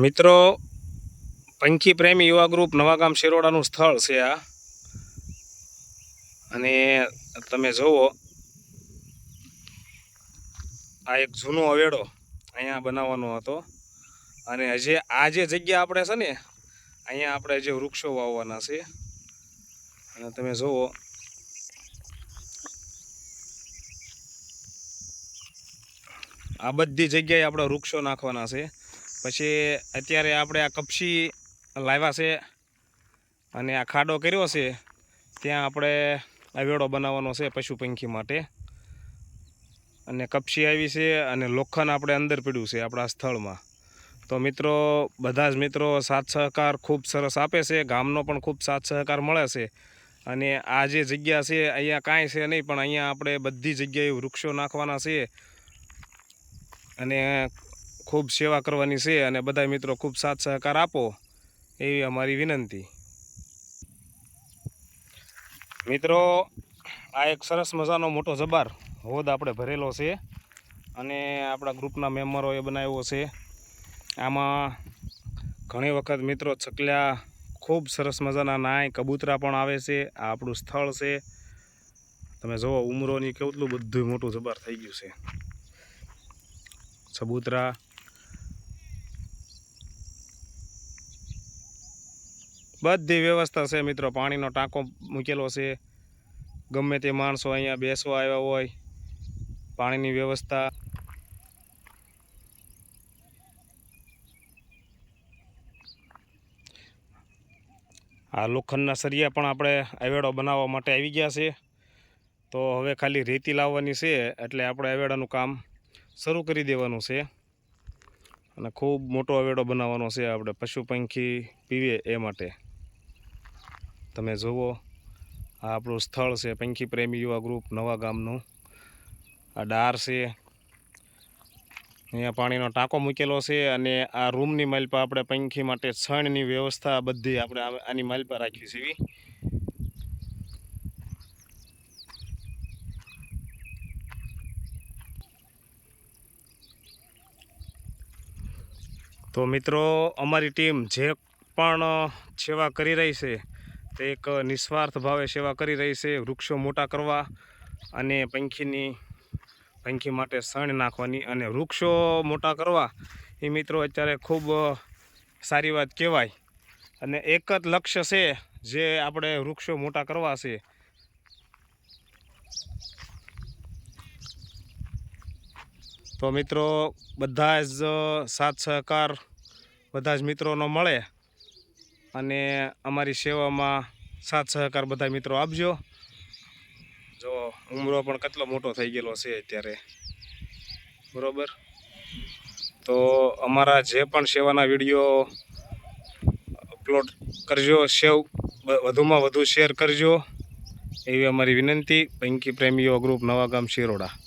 મિત્રો, પંખી પ્રેમી યુવા ગ્રુપ નવાગામ શિરોડાનું સ્થળ છે આ. અને તમે જુઓ, આ એક જૂનો અવેડો અહીંયા બનાવવાનો હતો. અને હજી આ જે જગ્યા આપણે છે ને, અહીંયા આપણે જે વૃક્ષો વાવવાના છે. અને તમે જુઓ, આ બધી જગ્યાએ આપણે વૃક્ષો નાખવાના છે. પછી અત્યારે આપણે આ કપસી લાવ્યા છે અને આ ખાડો કર્યો છે, ત્યાં આપણે અવેડો બનાવવાનો છે પશુ પંખી માટે. અને કપસી આવી છે અને લોખંડ આપણે અંદર પીડ્યું છે આપણા સ્થળમાં. તો મિત્રો, બધા જ મિત્રો સાથ સહકાર ખૂબ સરસ આપે છે, ગામનો પણ ખૂબ સાથ સહકાર મળે છે. અને આ જે જગ્યા છે, અહીંયા કાંઈ છે નહીં, પણ અહીંયા આપણે બધી જગ્યાએ વૃક્ષો નાખવાના છે. અને ખૂબ સેવા કરવાની છે અને બધા મિત્રો ખૂબ સાથ સહકાર આપો એવી અમારી વિનંતી. મિત્રો, આ એક સરસ મજાનો મોટો જબાર હોદ આપણે ભરેલો છે અને આપણા ગ્રુપના મેમ્બરોએ બનાવ્યો છે. આમાં ઘણી વખત મિત્રો ચકલ્યા ખૂબ સરસ મજાના નાય, કબૂતરા પણ આવે છે. આ આપણું સ્થળ છે. તમે જુઓ, ઉમરોની કેટલું બધું મોટું જબાર થઈ ગયું છે. ચબૂતરા બધી વ્યવસ્થા છે મિત્રો. પાણીનો ટાંકો મૂકેલો છે. ગમે તે માણસો અહીંયા બેસવા આવ્યા હોય, પાણીની વ્યવસ્થા. આ લોખંડના સરિયા પણ આપણે અવેડો બનાવવા માટે આવી ગયા છે. તો હવે ખાલી રેતી લાવવાની છે, એટલે આપણે અવેડાનું કામ શરૂ કરી દેવાનું છે. અને ખૂબ મોટો અવેડો બનાવવાનો છે આપણે પશુ પંખી પીવે એ માટે. તમે જુઓ, આ આપણું સ્થળ છે પંખી પ્રેમી યુવા ગ્રુપ નવા ગામનું. આ ડાર છે. અહીંયા પાણીનો ટાંકો મૂકેલો છે અને આ રૂમની માઇલ પર આપણે પંખી માટે છણની વ્યવસ્થા બધી આપણે આની માઇલ પર રાખી છે એવી તો મિત્રો, અમારી ટીમ જે પણ સેવા કરી રહી છે તે એક નિસ્વાર્થ ભાવે સેવા કરી રહી છે, વૃક્ષો મોટા કરવા અને પંખીની, પંખી માટે સણ નાખવાની અને વૃક્ષો મોટા કરવા, એ મિત્રો અત્યારે ખૂબ સારી વાત કહેવાય. અને એક જ લક્ષ્ય છે જે આપણે વૃક્ષો મોટા કરવા છે. તો મિત્રો, બધા જ સાથ સહકાર, બધા જ મિત્રોનો મળે. અને અમારી સેવામાં સાથ સહકાર બધા મિત્રો આપજો. જો ઉમરો પણ કેટલો મોટો થઈ ગયેલો છે અત્યારે. બરાબર? તો અમારા જે પણ સેવાના વીડિયો અપલોડ કરજો, સેવ વધુમાં વધુ શેર કરજો. એવી અમારી વિનંતી, પંકી પ્રેમીઓ ગ્રુપ નવાગામ શિરોડા.